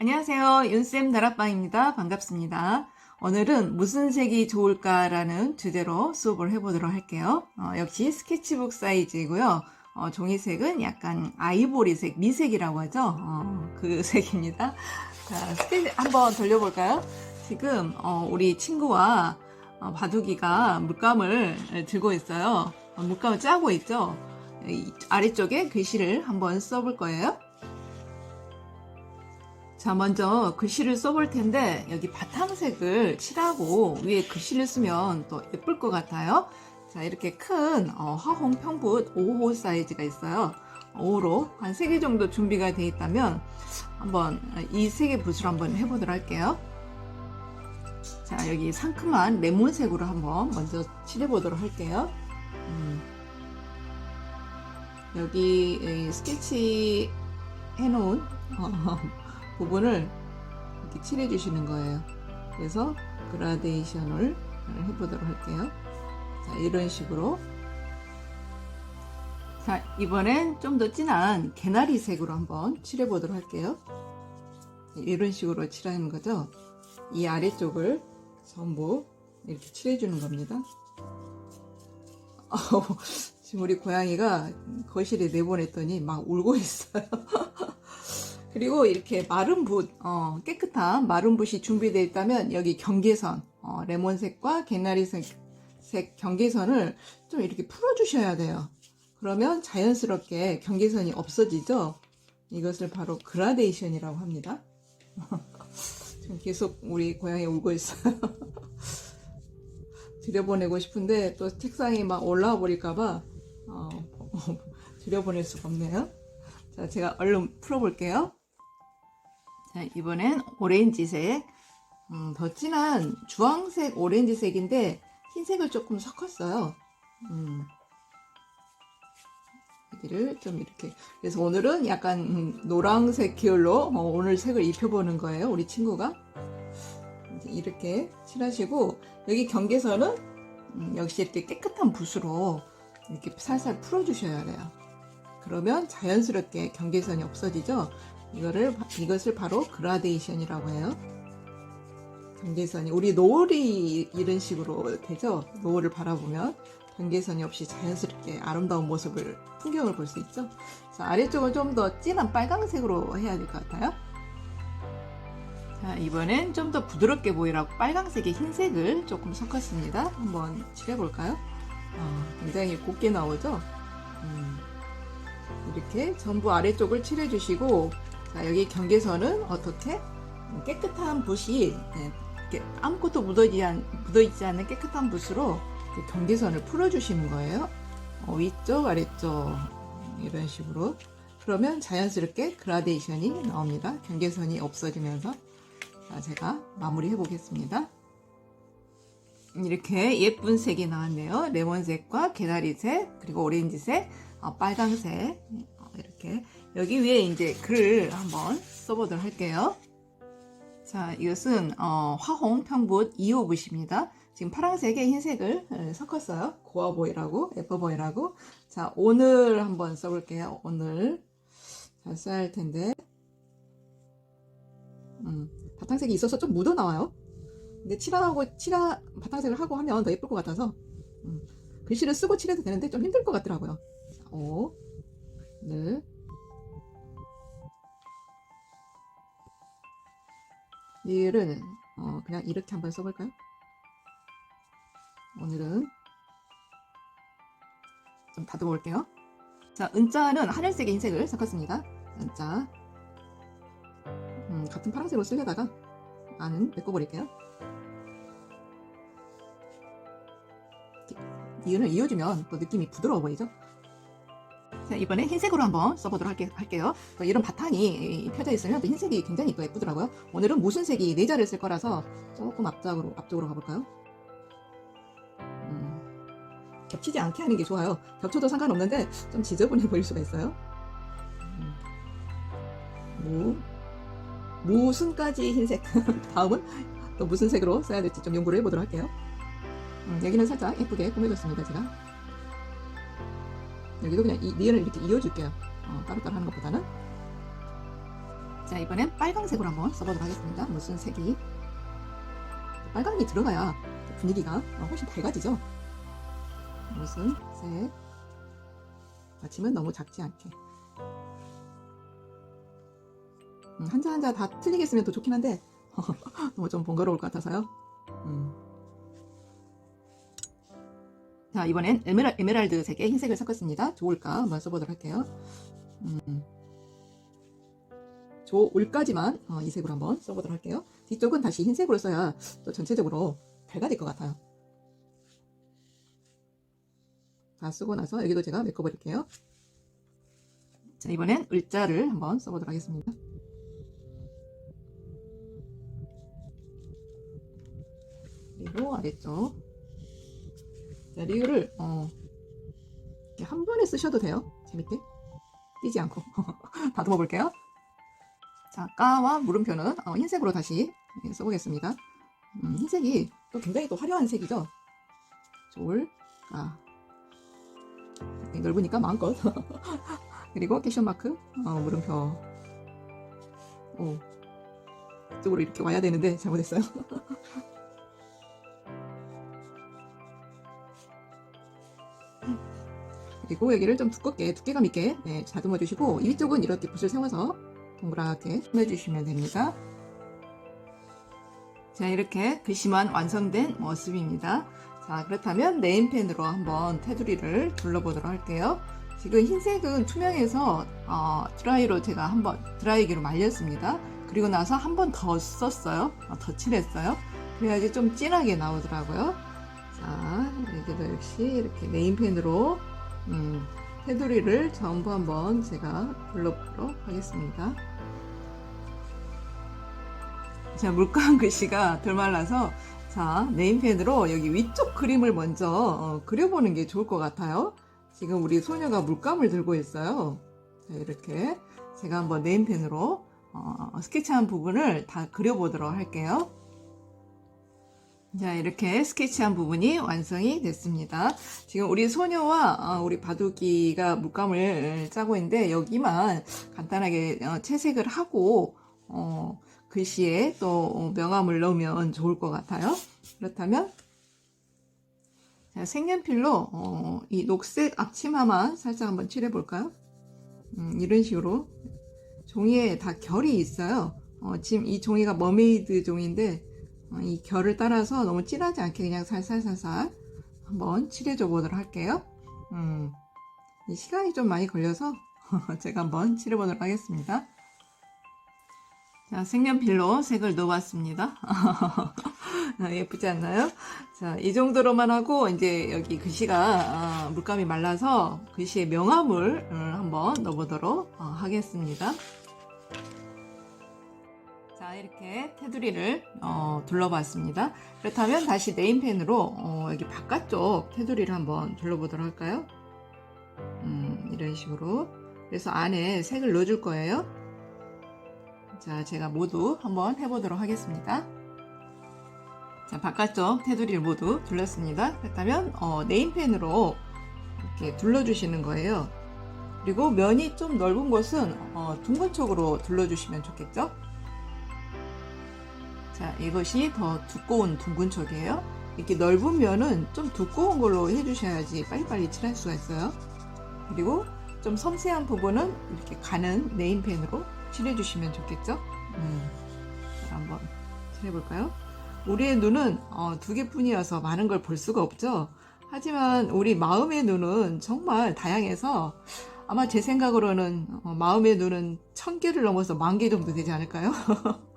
안녕하세요. 윤쌤 다락방입니다. 반갑습니다. 오늘은 무슨 색이 좋을까라는 주제로 수업을 해보도록 할게요. 어, 역시 스케치북 사이즈이고요. 어, 종이색은 약간 아이보리색, 미색이라고 하죠. 어, 그 색입니다. 자, 스케치 한번 돌려볼까요? 지금 어, 우리 친구와 어, 바둑이가 물감을 들고 있어요. 어, 물감을 짜고 있죠. 이 아래쪽에 글씨를 한번 써볼 거예요. 자, 먼저 글씨를 써볼 텐데, 여기 바탕색을 칠하고 위에 글씨를 쓰면 또 예쁠 것 같아요. 자, 이렇게 큰 어, 화홍 평붓 5호 사이즈가 있어요. 5호로 한 3개 정도 준비가 되어 있다면, 한번 이세개 붓으로 한번 해보도록 할게요. 자, 여기 상큼한 레몬색으로 한번 먼저 칠해보도록 할게요. 음. 여기 이 스케치 해놓은 어, 부분을 이렇게 칠해 주시는 거예요. 그래서 그라데이션을 해보도록 할게요. 자, 이런 식으로. 자, 이번엔 좀 더 진한 개나리 색으로 한번 칠해 보도록 할게요. 이런 식으로 칠하는 거죠. 이 아래쪽을 전부 이렇게 칠해 주는 겁니다. 지금 우리 고양이가 거실에 내보냈더니 막 울고 있어요. 그리고 이렇게 마른 붓, 어, 깨끗한 마른 붓이 준비되어 있다면 여기 경계선, 어, 레몬색과 개나리색 색 경계선을 좀 이렇게 풀어주셔야 돼요. 그러면 자연스럽게 경계선이 없어지죠. 이것을 바로 그라데이션이라고 합니다. 지금 계속 우리 고양이 울고 있어요. 들여보내고 싶은데 또 책상에 막 올라와 버릴까봐 어, 들여보낼 수가 없네요. 자, 제가 얼른 풀어볼게요. 자, 이번엔 오렌지색, 음, 더 진한 주황색 오렌지색인데 흰색을 조금 섞었어요. 음. 여기를 좀 이렇게 그래서 오늘은 약간 음, 노란색 계열로 어, 오늘 색을 입혀보는 거예요. 우리 친구가 이렇게 칠하시고 여기 경계선은 음, 역시 이렇게 깨끗한 붓으로 이렇게 살살 풀어주셔야 돼요. 그러면 자연스럽게 경계선이 없어지죠. 이거를 이것을 바로 그라데이션이라고 해요. 경계선이 우리 노을이 이런 식으로 되죠. 노을을 바라보면 경계선이 없이 자연스럽게 아름다운 모습을 풍경을 볼 수 있죠. 자, 아래쪽은 좀 더 진한 빨강색으로 해야 될 것 같아요. 자, 이번엔 좀 더 부드럽게 보이라고 빨강색에 흰색을 조금 섞었습니다. 한번 칠해볼까요? 어, 굉장히 곱게 나오죠? 음, 이렇게 전부 아래쪽을 칠해주시고, 자, 여기 경계선은 어떻게? 깨끗한 붓이, 네, 이렇게 아무것도 묻어있지, 않, 묻어있지 않는 깨끗한 붓으로 이렇게 경계선을 풀어주시는 거예요. 어, 위쪽, 아래쪽, 이런 식으로. 그러면 자연스럽게 그라데이션이 나옵니다. 경계선이 없어지면서. 자, 제가 마무리 해보겠습니다. 이렇게 예쁜 색이 나왔네요. 레몬색과 개나리색, 그리고 오렌지색, 어, 빨강색. 어, 이렇게. 여기 위에 이제 글을 한번 써보도록 할게요. 자, 이것은 어, 화홍 평붓 2호 붓입니다. 지금 파란색에 흰색을 에, 섞었어요. 고아 보이라고, 예뻐 보이라고. 자, 오늘 한번 써볼게요. 오늘. 잘 써야 할 텐데. 음, 바탕색이 있어서 좀 묻어 나와요. 근데 칠하고 칠하 바탕색을 하고 하면 더 예쁠 것 같아서 음, 글씨를 쓰고 칠해도 되는데 좀 힘들 것 같더라고요. 자, 오, 늘 얘를 어, 그냥 이렇게 한번 써볼까요? 오늘은 좀 다듬어 볼게요. 자, 은자는 하늘색의 흰색을 섞었습니다. 은자. 음, 같은 파란색으로 쓰려다가 안은 메꿔버릴게요. 이유는 이어주면 또 느낌이 부드러워 보이죠? 자, 이번에 흰색으로 한번 써보도록 할게, 할게요. 또 이런 바탕이 펴져 있으면 또 흰색이 굉장히 또 예쁘더라고요. 오늘은 무슨 색이 네 자를 쓸 거라서 조금 앞쪽으로, 앞쪽으로 가볼까요? 음, 겹치지 않게 하는 게 좋아요. 겹쳐도 상관없는데 좀 지저분해 보일 수가 있어요. 음, 무, 무슨까지 흰색. 다음은 또 무슨 색으로 써야 될지 좀 연구를 해보도록 할게요. 음, 여기는 살짝 예쁘게 꾸며줬습니다, 제가. 여기도 그냥 이, 니은을 이렇게 이어줄게요. 어, 따로따로 하는 것보다는. 자 이번엔 빨강색으로 한번 써보도록 하겠습니다. 무슨 색이 빨강이 들어가야 분위기가 훨씬 밝아지죠. 무슨 색 마침은 너무 작지 않게 음, 한자 한자 다 틀리게 쓰면 더 좋긴 한데 너무 좀 번거로울 것 같아서요. 음. 자 이번엔 에메랄, 에메랄드 색의 흰색을 섞었습니다. 좋을까 한번 써보도록 할게요. 음. 좋을까지만 어, 이 색으로 한번 써보도록 할게요. 뒤쪽은 다시 흰색으로 써야 또 전체적으로 밝아질 것 같아요. 다 쓰고 나서 여기도 제가 메꿔버릴게요. 자 이번엔 을자를 한번 써보도록 하겠습니다. 그리고 아래쪽 자, 리을을 어, 이렇게 한 번에 쓰셔도 돼요. 재밌게 띄지 않고 다듬어 볼게요. 자, 까와 물음표는 어, 흰색으로 다시 예, 써보겠습니다. 음, 흰색이 또 굉장히 또 화려한 색이죠. 좋을, 까. 넓으니까 마음껏. 그리고 캐션 마크, 어, 물음표. 오, 이쪽으로 이렇게 와야 되는데 잘못했어요. 그리고 여기를 좀 두껍게, 두께감 있게 네, 다듬어 주시고 이 위쪽은 이렇게 붓을 세워서 동그랗게 해주시면 됩니다. 자 이렇게 글씨만 완성된 모습입니다. 자 그렇다면 네임펜으로 한번 테두리를 둘러보도록 할게요. 지금 흰색은 투명해서 어, 드라이로 제가 한번 드라이기로 말렸습니다. 그리고 나서 한 번 더 썼어요. 어, 더 칠했어요. 그래야지 좀 진하게 나오더라고요. 자 여기도 역시 이렇게 네임펜으로 음, 테두리를 전부 한번 제가 둘러보도록 하겠습니다. 자, 물감 글씨가 덜 말라서 자, 네임펜으로 여기 위쪽 그림을 먼저 어, 그려보는 게 좋을 것 같아요. 지금 우리 소녀가 물감을 들고 있어요. 자, 이렇게 제가 한번 네임펜으로 어, 스케치한 부분을 다 그려보도록 할게요. 자, 이렇게 스케치한 부분이 완성이 됐습니다. 지금 우리 소녀와 어, 우리 바둑이가 물감을 짜고 있는데 여기만 간단하게 어, 채색을 하고 어, 글씨에 또 명암을 넣으면 좋을 것 같아요. 그렇다면 자, 색연필로 어, 이 녹색 앞치마만 살짝 한번 칠해 볼까요? 음, 이런 식으로 종이에 다 결이 있어요. 어, 지금 이 종이가 머메이드 종인데 어, 이 결을 따라서 너무 진하지 않게 그냥 살살살살 한번 칠해줘 보도록 할게요. 음, 이 시간이 좀 많이 걸려서 제가 한번 칠해보도록 하겠습니다. 자, 색연필로 색을 넣어봤습니다. 예쁘지 않나요? 자, 이 정도로만 하고, 이제 여기 글씨가 아, 물감이 말라서 글씨에 명암을 음, 한번 넣어보도록 어, 하겠습니다. 자, 이렇게 테두리를 어, 둘러봤습니다. 그렇다면 다시 네임펜으로 어, 여기 바깥쪽 테두리를 한번 둘러보도록 할까요? 음, 이런 식으로. 그래서 안에 색을 넣어줄 거예요. 자, 제가 모두 한번 해보도록 하겠습니다. 자, 바깥쪽 테두리를 모두 둘렀습니다. 그렇다면 어, 네임펜으로 이렇게 둘러주시는 거예요. 그리고 면이 좀 넓은 곳은 어, 둥근 쪽으로 둘러주시면 좋겠죠? 자, 이것이 더 두꺼운 둥근 쪽이에요. 이렇게 넓은 면은 좀 두꺼운 걸로 해주셔야지 빨리빨리 칠할 수가 있어요. 그리고 좀 섬세한 부분은 이렇게 가는 네임펜으로 칠해주시면 좋겠죠? 음, 자, 한번 칠해볼까요? 우리의 눈은 어, 두 개뿐이어서 많은 걸 볼 수가 없죠. 하지만 우리 마음의 눈은 정말 다양해서 아마 제 생각으로는 어, 마음의 눈은 천 개를 넘어서 만 개 정도 되지 않을까요?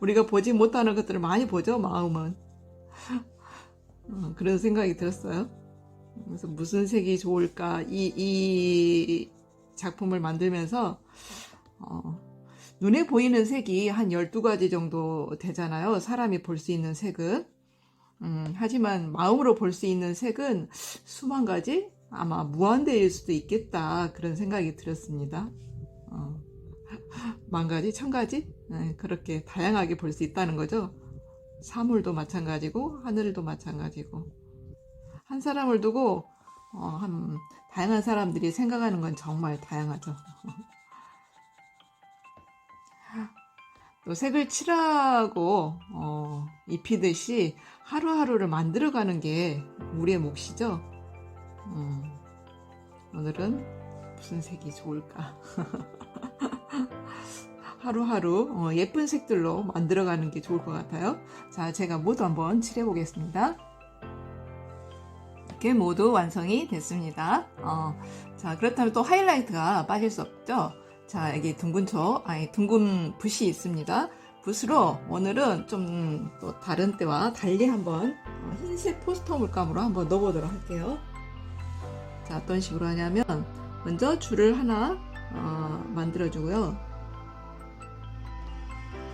우리가 보지 못하는 것들을 많이 보죠, 마음은. 어, 그런 생각이 들었어요. 그래서 무슨 색이 좋을까, 이, 이 작품을 만들면서, 어, 눈에 보이는 색이 한 12가지 정도 되잖아요. 사람이 볼 수 있는 색은. 음, 하지만 마음으로 볼 수 있는 색은 수만 가지? 아마 무한대일 수도 있겠다. 그런 생각이 들었습니다. 어, 만 가지, 천 가지? 네, 그렇게 다양하게 볼 수 있다는 거죠. 사물도 마찬가지고, 하늘도 마찬가지고. 한 사람을 두고, 어, 한, 다양한 사람들이 생각하는 건 정말 다양하죠. 또 색을 칠하고 어, 입히듯이 하루하루를 만들어가는 게 우리의 몫이죠. 음, 오늘은 무슨 색이 좋을까? 하루하루 어, 예쁜 색들로 만들어가는 게 좋을 것 같아요. 자, 제가 모두 한번 칠해 보겠습니다. 이렇게 모두 완성이 됐습니다. 어, 자, 그렇다면 또 하이라이트가 빠질 수 없죠. 자, 여기 둥근 초, 아니, 둥근 붓이 있습니다. 붓으로 오늘은 좀 또 다른 때와 달리 한번 어, 흰색 포스터 물감으로 한번 넣어보도록 할게요. 자, 어떤 식으로 하냐면, 먼저 줄을 하나 어, 만들어주고요.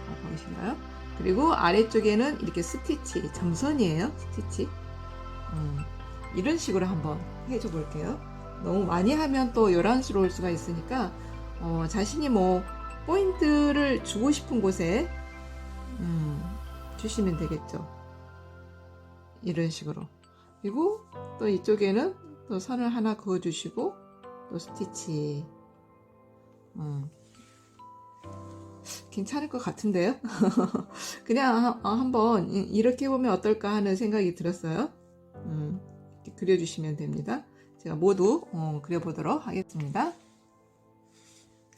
어, 보이신가요? 그리고 아래쪽에는 이렇게 스티치, 점선이에요. 스티치. 음, 이런 식으로 한번 해줘 볼게요. 너무 많이 하면 또 요란스러울 수가 있으니까 어, 자신이 뭐 포인트를 주고 싶은 곳에 음, 주시면 되겠죠. 이런 식으로. 그리고 또 이쪽에는 또 선을 하나 그어주시고 또 스티치. 음. 괜찮을 것 같은데요? 그냥 하- 어, 한번 이- 이렇게 보면 어떨까 하는 생각이 들었어요. 음, 그려주시면 됩니다. 제가 모두 어, 그려보도록 하겠습니다.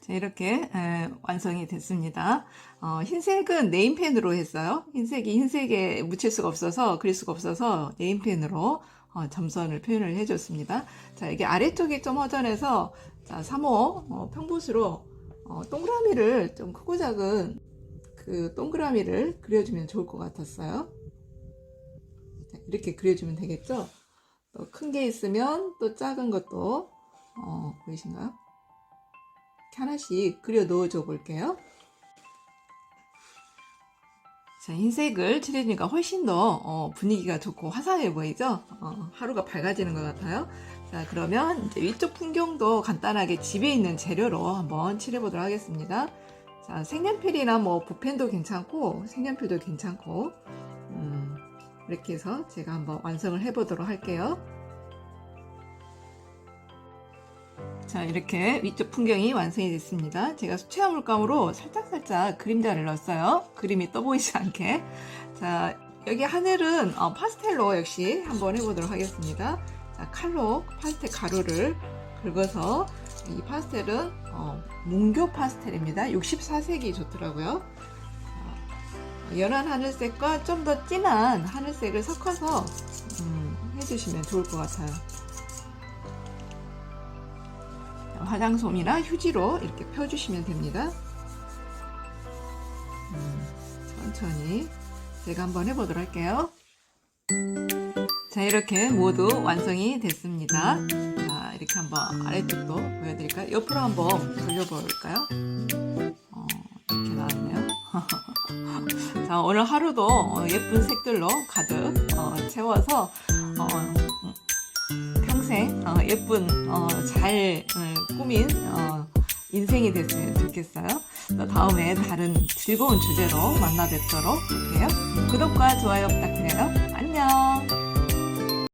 자, 이렇게 에, 완성이 됐습니다. 어, 흰색은 네임펜으로 했어요. 흰색이 흰색에 묻힐 수가 없어서 그릴 수가 없어서 네임펜으로 어, 점선을 표현을 해줬습니다. 자, 이게 아래쪽이 좀 허전해서 자, 3호 어, 평붓으로 어, 동그라미를 좀 크고 작은 그 동그라미를 그려주면 좋을 것 같았어요. 자, 이렇게 그려주면 되겠죠? 또 큰 게 있으면 또 작은 것도 어, 보이신가요? 이렇게 하나씩 그려 넣어줘 볼게요. 자, 흰색을 칠해주니까 훨씬 더 어, 분위기가 좋고 화사해 보이죠? 어, 하루가 밝아지는 것 같아요. 자, 그러면 이제 위쪽 풍경도 간단하게 집에 있는 재료로 한번 칠해보도록 하겠습니다. 자, 색연필이나 뭐 붓펜도 괜찮고, 색연필도 괜찮고, 음, 이렇게 해서 제가 한번 완성을 해보도록 할게요. 자, 이렇게 위쪽 풍경이 완성이 됐습니다. 제가 수채화 물감으로 살짝살짝 그림자를 넣었어요. 그림이 떠보이지 않게. 자, 여기 하늘은 어, 파스텔로 역시 한번 해보도록 하겠습니다. 자, 칼로 파스텔 가루를 긁어서 이 파스텔은 어, 문교 파스텔입니다. 64색이 좋더라고요. 자, 연한 하늘색과 좀 더 진한 하늘색을 섞어서 음, 해주시면 좋을 것 같아요. 화장솜이나 휴지로 이렇게 펴주시면 됩니다. 음, 천천히 제가 한번 해보도록 할게요. 자 이렇게 모두 완성이 됐습니다. 자 이렇게 한번 아래쪽도 보여드릴까요? 옆으로 한번 돌려볼까요? 어, 이렇게 나왔네요. 자 오늘 하루도 어, 예쁜 색들로 가득 어, 채워서 어, 평생 어, 예쁜 어, 잘 어, 꾸민 어, 인생이 됐으면 좋겠어요. 또 다음에 다른 즐거운 주제로 만나 뵙도록 할게요. 구독과 좋아요 부탁드려요. 안녕.